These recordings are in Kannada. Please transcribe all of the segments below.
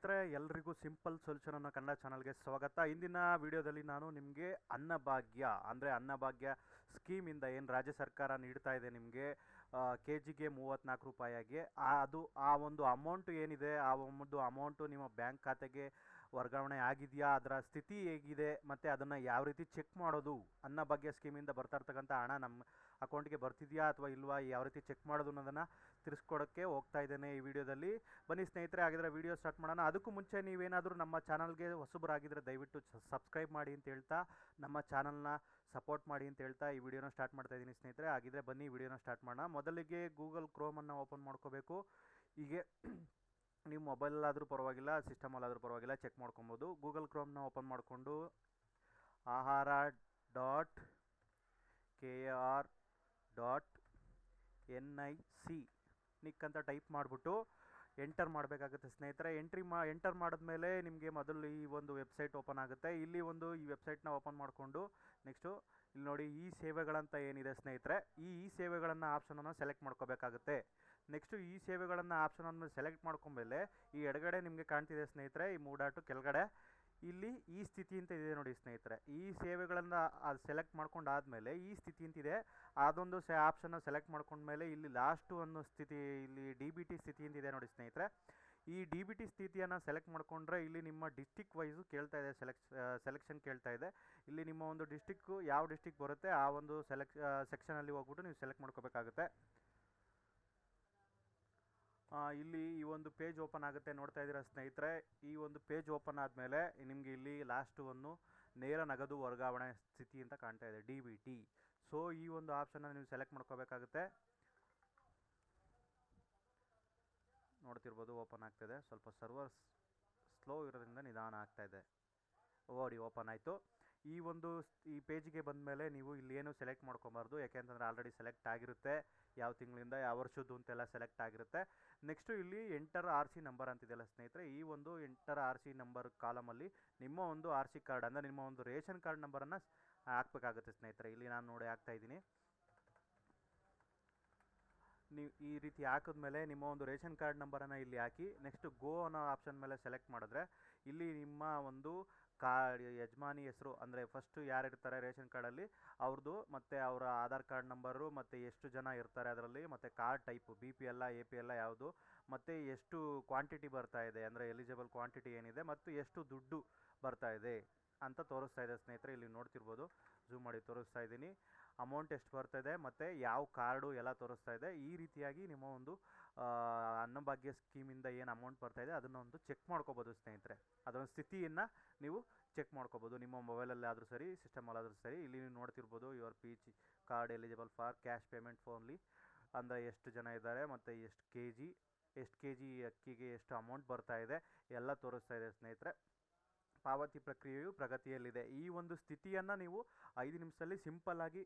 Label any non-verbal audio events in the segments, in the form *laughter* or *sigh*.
ಸ್ನೇಹಿತರೆ, ಎಲ್ರಿಗೂ ಸಿಂಪಲ್ ಸೊಲ್ಯೂಷನ್ ಅನ್ನೋ ಕನ್ನಡ ಚಾನಲ್ಗೆ ಸ್ವಾಗತ. ಇಂದಿನ ವಿಡಿಯೋದಲ್ಲಿ ನಾನು ನಿಮಗೆ ಅನ್ನಭಾಗ್ಯ, ಅಂದರೆ ಅನ್ನಭಾಗ್ಯ ಸ್ಕೀಮಿಂದ ಏನು ರಾಜ್ಯ ಸರ್ಕಾರ ನೀಡ್ತಾ ಇದೆ ನಿಮಗೆ ಕೆ ಜಿಗೆ ಮೂವತ್ತ್ನಾಲ್ಕು ರೂಪಾಯಿಯಾಗಿ. ಅದು, ಆ ಒಂದು ಅಮೌಂಟ್ ಏನಿದೆ, ಆ ಒಂದು ಅಮೌಂಟು ನಿಮ್ಮ ಬ್ಯಾಂಕ್ ಖಾತೆಗೆ ವರ್ಗಾವಣೆ ಆಗಿದೆಯಾ, ಅದರ ಸ್ಥಿತಿ ಹೇಗಿದೆ, ಮತ್ತು ಅದನ್ನು ಯಾವ ರೀತಿ ಚೆಕ್ ಮಾಡೋದು ಅನ್ನಭಾಗ್ಯ ಸ್ಕೀಮಿಂದ ಬರ್ತಾ ಇರ್ತಕ್ಕಂಥ ಹಣ ನಮ್ಮ ಅಕೌಂಟ್ಗೆ ಬರ್ತಿದೆಯಾ ಅಥವಾ ಇಲ್ವಾ, ಯಾವ ರೀತಿ ಚೆಕ್ ಮಾಡೋದು ಅನ್ನೋದನ್ನು ತಿಳಿಸ್ಕೊಡೋಕ್ಕೆ ಹೋಗ್ತಾ ಇದ್ದೇನೆ ಈ ವಿಡಿಯೋದಲ್ಲಿ. ಬನ್ನಿ ಸ್ನೇಹಿತರೆ ಆಗಿದ್ರೆ ವಿಡಿಯೋ ಸ್ಟಾರ್ಟ್ ಮಾಡೋಣ. ಅದಕ್ಕೂ ಮುಂಚೆ ನೀವೇನಾದರೂ ನಮ್ಮ ಚಾನಲ್ಗೆ ಹೊಸಬರಾಗಿದ್ದರೆ ದಯವಿಟ್ಟು ಸಬ್ಸ್ಕ್ರೈಬ್ ಮಾಡಿ ಅಂತ ಹೇಳ್ತಾ ನಮ್ಮ ಚಾನಲ್ನ ಸಪೋರ್ಟ್ ಮಾಡಿ ಅಂತ ಹೇಳ್ತಾ ಈ ವಿಡಿಯೋನ ಸ್ಟಾರ್ಟ್ ಮಾಡ್ತಾ ಇದ್ದೀನಿ ಸ್ನೇಹಿತರೆ. ಹಾಗಿದ್ರೆ ಬನ್ನಿ ವಿಡಿಯೋನ ಸ್ಟಾರ್ಟ್ ಮಾಡೋಣ. ಮೊದಲಿಗೆ ಗೂಗಲ್ ಕ್ರೋಮನ್ನು ಓಪನ್ ಮಾಡ್ಕೋಬೇಕು. ಹೀಗೆ *clears throat* ನೀವು ಮೊಬೈಲಲ್ಲಾದರೂ ಪರವಾಗಿಲ್ಲ, ಸಿಸ್ಟಮಲ್ಲಾದರೂ ಪರವಾಗಿಲ್ಲ, ಚೆಕ್ ಮಾಡ್ಕೊಬೋದು. ಗೂಗಲ್ ಕ್ರೋಮ್ನ ಓಪನ್ ಮಾಡಿಕೊಂಡು ಆಹಾರ dot K R dot N I C Nick ಅಂತ ಟೈಪ್ ಮಾಡಿಬಿಟ್ಟು ಎಂಟರ್ ಮಾಡಬೇಕಾಗುತ್ತೆ ಸ್ನೇಹಿತರೆ. ಎಂಟ್ರಿ ಮಾ, ಎಂಟರ್ ಮಾಡಿದ್ಮೇಲೆ ನಿಮಗೆ ಮೊದಲು ಈ ಒಂದು ವೆಬ್ಸೈಟ್ ಓಪನ್ ಆಗುತ್ತೆ. ಇಲ್ಲಿ ಒಂದು ಈ ವೆಬ್ಸೈಟ್ನ ಓಪನ್ ಮಾಡಿಕೊಂಡು ನೆಕ್ಸ್ಟು ಇಲ್ಲಿ ನೋಡಿ ಈ ಸೇವೆಗಳಂತ ಏನಿದೆ ಸ್ನೇಹಿತರೆ. ಈ ಈ ಸೇವೆಗಳನ್ನು ಆಪ್ಷನನ್ನು ಸೆಲೆಕ್ಟ್ ಮಾಡ್ಕೋಬೇಕಾಗುತ್ತೆ. ನೆಕ್ಸ್ಟು ಈ ಸೇವೆಗಳನ್ನು ಆಪ್ಷನನ್ನು ಸೆಲೆಕ್ಟ್ ಮಾಡ್ಕೊಂಡ್ಮೇಲೆ ಈ ಎಡಗಡೆ ನಿಮಗೆ ಕಾಣ್ತಿದೆ ಸ್ನೇಹಿತರೆ, ಈ ಮೂಡಾಟು ಕೆಳಗಡೆ. ಇಲ್ಲಿ ಈ ಸ್ಥಿತಿ ಅಂತ ಇದೆ ನೋಡಿ ಸ್ನೇಹಿತರೆ. ಈ ಸೇವೆಗಳನ್ನು ಅದು ಸೆಲೆಕ್ಟ್ ಮಾಡ್ಕೊಂಡಾದಮೇಲೆ ಈ ಸ್ಥಿತಿ ಅಂತಿದೆ ಅದೊಂದು ಸೆ ಆಪ್ಷನ್ನ ಸೆಲೆಕ್ಟ್ ಮಾಡ್ಕೊಂಡ್ಮೇಲೆ ಇಲ್ಲಿ ಲಾಸ್ಟು ಅನ್ನೋ ಸ್ಥಿತಿ ಇಲ್ಲಿ ಡಿ ಬಿ ಟಿ ಸ್ಥಿತಿ ಅಂತಿದೆ ನೋಡಿ ಸ್ನೇಹಿತರೆ. ಈ ಡಿ ಬಿ ಟಿ ಸ್ಥಿತಿಯನ್ನು ಸೆಲೆಕ್ಟ್ ಮಾಡಿಕೊಂಡ್ರೆ ಇಲ್ಲಿ ನಿಮ್ಮ ಡಿಸ್ಟಿಕ್ ವೈಸು ಕೇಳ್ತಾ ಇದೆ ಸೆಲೆಕ್ ಸೆಲೆಕ್ಷನ್ ಕೇಳ್ತಾ ಇದೆ. ಇಲ್ಲಿ ನಿಮ್ಮ ಒಂದು ಡಿಸ್ಟಿಕ್ಕು ಯಾವ ಡಿಸ್ಟಿಕ್ ಬರುತ್ತೆ ಆ ಒಂದು ಸೆಲೆಕ್ ಸೆಕ್ಷನಲ್ಲಿ ಹೋಗ್ಬಿಟ್ಟು ನೀವು ಸೆಲೆಕ್ಟ್ ಮಾಡ್ಕೋಬೇಕಾಗುತ್ತೆ. ಇಲ್ಲಿ ಈ ಒಂದು ಪೇಜ್ ಓಪನ್ ಆಗುತ್ತೆ ನೋಡ್ತಾ ಇದ್ದೀರಾ ಸ್ನೇಹಿತರೆ. ಈ ಒಂದು ಪೇಜ್ ಓಪನ್ ಆದಮೇಲೆ ನಿಮಗೆ ಇಲ್ಲಿ ಲಾಸ್ಟ್ ಒಂದು ನೇರ ನಗದು ವರ್ಗಾವಣೆ ಸ್ಥಿತಿ ಅಂತ ಕಾಣ್ತಾ ಇದೆ ಡಿ ಬಿ ಟಿ ಸೊ ಈ ಒಂದು ಆಪ್ಷನ್ನ ನೀವು ಸೆಲೆಕ್ಟ್ ಮಾಡ್ಕೋಬೇಕಾಗುತ್ತೆ. ನೋಡ್ತಿರ್ಬೋದು ಓಪನ್ ಆಗ್ತಾಯಿದೆ ಸ್ವಲ್ಪ ಸರ್ವರ್ಸ್ ಸ್ಲೋ ಇರೋದ್ರಿಂದ ನಿಧಾನ ಆಗ್ತಾ ಇದೆ. ಓಡಿ ಓಪನ್ ಆಯಿತು. ಈ ಒಂದು ಈ ಪೇಜ್ಗೆ ಬಂದಮೇಲೆ ನೀವು ಇಲ್ಲಿ ಏನು ಸೆಲೆಕ್ಟ್ ಮಾಡ್ಕೊಬಾರ್ದು, ಯಾಕೆಂತಂದರೆ ಆಲ್ರೆಡಿ ಸೆಲೆಕ್ಟ್ ಆಗಿರುತ್ತೆ. ಯಾವ ತಿಂಗಳಿಂದ, ಯಾವ ವರ್ಷದ್ದು ಅಂತೆಲ್ಲ ಸೆಲೆಕ್ಟ್ ಆಗಿರುತ್ತೆ. ನೆಕ್ಸ್ಟು ಇಲ್ಲಿ ಎಂಟರ್ ಆರ್ ಸಿ ನಂಬರ್ ಅಂತಿದೆಯಲ್ಲ ಸ್ನೇಹಿತರೆ, ಈ ಒಂದು ಎಂಟರ್ ಆರ್ ಸಿ ನಂಬರ್ ಕಾಲಮಲ್ಲಿ ನಿಮ್ಮ ಒಂದು ಆರ್ ಸಿ ಕಾರ್ಡ್, ಅಂದರೆ ನಿಮ್ಮ ಒಂದು ರೇಷನ್ ಕಾರ್ಡ್ ನಂಬರನ್ನು ಹಾಕ್ಬೇಕಾಗುತ್ತೆ ಸ್ನೇಹಿತರೆ. ಇಲ್ಲಿ ನಾನು ನೋಡಿ ಹಾಕ್ತಾ ಇದ್ದೀನಿ. ನೀವು ಈ ರೀತಿ ಹಾಕಿದ್ಮೇಲೆ ನಿಮ್ಮ ಒಂದು ರೇಷನ್ ಕಾರ್ಡ್ ನಂಬರನ್ನು ಇಲ್ಲಿ ಹಾಕಿ ನೆಕ್ಸ್ಟ್ ಗೋ ಅನ್ನೋ ಆಪ್ಷನ್ ಮೇಲೆ ಸೆಲೆಕ್ಟ್ ಮಾಡಿದ್ರೆ, ಇಲ್ಲಿ ನಿಮ್ಮ ಒಂದು ಕಾರ್ಡ್, ಯಜಮಾನಿ ಹೆಸರು, ಅಂದರೆ ಫಸ್ಟು ಯಾರು ಇರ್ತಾರೆ ರೇಷನ್ ಕಾರ್ಡಲ್ಲಿ ಅವ್ರದ್ದು ಮತ್ತು ಅವರ ಆಧಾರ್ ಕಾರ್ಡ್ ನಂಬರು, ಮತ್ತು ಎಷ್ಟು ಜನ ಇರ್ತಾರೆ ಅದರಲ್ಲಿ, ಮತ್ತು ಕಾರ್ಡ್ ಟೈಪು ಬಿ ಪಿ ಎಲ್ಲ ಎ ಪಿ ಎಲ್ಲ ಯಾವುದು, ಮತ್ತು ಎಷ್ಟು ಕ್ವಾಂಟಿಟಿ ಬರ್ತಾ ಇದೆ, ಅಂದರೆ ಎಲಿಜಿಬಲ್ ಕ್ವಾಂಟಿಟಿ ಏನಿದೆ, ಮತ್ತು ಎಷ್ಟು ದುಡ್ಡು ಬರ್ತಾ ಇದೆ ಅಂತ ತೋರಿಸ್ತಾ ಇದೆ ಸ್ನೇಹಿತರೆ. ಇಲ್ಲಿ ನೋಡ್ತಿರ್ಬೋದು ಝೂಮ್ ಮಾಡಿ ತೋರಿಸ್ತಾ ಇದ್ದೀನಿ. ಅಮೌಂಟ್ ಎಷ್ಟು ಬರ್ತಾಯಿದೆ ಮತ್ತು ಯಾವ ಕಾರ್ಡು ಎಲ್ಲ ತೋರಿಸ್ತಾ ಇದೆ. ಈ ರೀತಿಯಾಗಿ ನಿಮ್ಮ ಒಂದು ಅನ್ನಭಾಗ್ಯ ಸ್ಕೀಮಿಂದ ಏನು ಅಮೌಂಟ್ ಬರ್ತಾ ಇದೆ ಅದನ್ನು ಒಂದು ಚೆಕ್ ಮಾಡ್ಕೋಬೋದು ಸ್ನೇಹಿತರೆ. ಅದರ ಸ್ಥಿತಿಯನ್ನು ನೀವು ಚೆಕ್ ಮಾಡ್ಕೋಬೋದು. ನಿಮ್ಮ ಮೊಬೈಲಲ್ಲಾದರೂ ಸರಿ ಸಿಸ್ಟಮಲ್ಲಾದರೂ ಸರಿ, ಇಲ್ಲಿ ನೀವು ನೋಡ್ತಿರ್ಬೋದು your P G card eligible for cash payment ಫೋನ್ಲಿ ಅಂದರೆ ಎಷ್ಟು ಜನ ಇದ್ದಾರೆ ಮತ್ತು ಎಷ್ಟು ಕೆ ಜಿ ಎಷ್ಟು ಕೆ ಜಿ ಅಕ್ಕಿಗೆ ಎಷ್ಟು ಅಮೌಂಟ್ ಬರ್ತಾ ಇದೆ, ಎಲ್ಲ ತೋರಿಸ್ತಾ ಇದೆ ಸ್ನೇಹಿತರೆ. ಪಾವತಿ ಪ್ರಕ್ರಿಯೆಯು ಪ್ರಗತಿಯಲ್ಲಿದೆ. ಈ ಒಂದು ಸ್ಥಿತಿಯನ್ನು ನೀವು ಐದು ನಿಮಿಷದಲ್ಲಿ ಸಿಂಪಲ್ಲಾಗಿ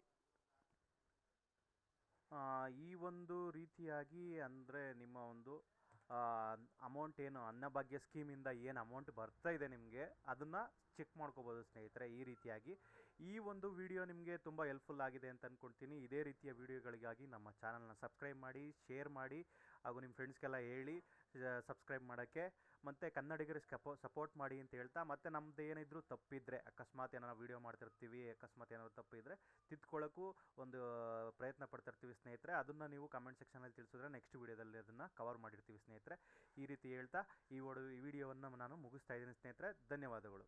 ಈ ಒಂದು ರೀತಿಯಾಗಿ ಅಂದರೆ ನಿಮ್ಮ ಒಂದು ಅಮೌಂಟ್ ಏನು, ಅನ್ನಭಾಗ್ಯ ಸ್ಕೀಮಿಂದ ಏನು ಅಮೌಂಟ್ ಬರ್ತಾ ಇದೆ ನಿಮಗೆ, ಅದನ್ನು ಚೆಕ್ ಮಾಡ್ಕೋಬೋದು ಸ್ನೇಹಿತರೆ ಈ ರೀತಿಯಾಗಿ. ಈ ಒಂದು ವಿಡಿಯೋ ನಿಮಗೆ ತುಂಬ ಹೆಲ್ಪ್ಫುಲ್ ಆಗಿದೆ ಅಂತ ಅಂದ್ಕೊಳ್ತೀನಿ ಇದೇ ರೀತಿಯ ವಿಡಿಯೋಗಳಿಗಾಗಿ ನಮ್ಮ ಚಾನಲ್ನ ಸಬ್ಸ್ಕ್ರೈಬ್ ಮಾಡಿ ಶೇರ್ ಮಾಡಿ ಹಾಗೂ ನಿಮ್ಮ ಫ್ರೆಂಡ್ಸ್ಗೆಲ್ಲ ಹೇಳಿ ಸಬ್ಸ್ಕ್ರೈಬ್ ಮಾಡೋಕ್ಕೆ. ಮತ್ತು ಕನ್ನಡಿಗರಿಗೆ ಸಪೋ ಸಪೋರ್ಟ್ ಮಾಡಿ ಅಂತ ಹೇಳ್ತಾ, ಮತ್ತು ನಮ್ಮದು ಏನಿದ್ರು ತಪ್ಪಿದ್ರೆ, ಅಕಸ್ಮಾತ್ ಏನಾರು ವೀಡಿಯೋ ಮಾಡ್ತಿರ್ತೀವಿ, ಅಕಸ್ಮಾತ್ ಏನಾದ್ರು ತಪ್ಪಿದ್ರೆ ತಿದ್ಕೊಳ್ಳೋಕ್ಕೂ ಒಂದು ಪ್ರಯತ್ನ ಪಡ್ತಿರ್ತೀವಿ ಸ್ನೇಹಿತರೆ. ಅದನ್ನು ನೀವು ಕಮೆಂಟ್ ಸೆಕ್ಷನಲ್ಲಿ ತಿಳಿಸಿದ್ರೆ ನೆಕ್ಸ್ಟ್ ವೀಡಿಯೋದಲ್ಲಿ ಅದನ್ನು ಕವರ್ ಮಾಡಿರ್ತೀವಿ ಸ್ನೇಹಿತರೆ. ಈ ರೀತಿ ಹೇಳ್ತಾ, ಈ ಒಡ ಈ ವಿಡಿಯೋವನ್ನು ನಾನು ಮುಗಿಸ್ತಾ ಇದ್ದೀನಿ ಸ್ನೇಹಿತರೆ. ಧನ್ಯವಾದಗಳು.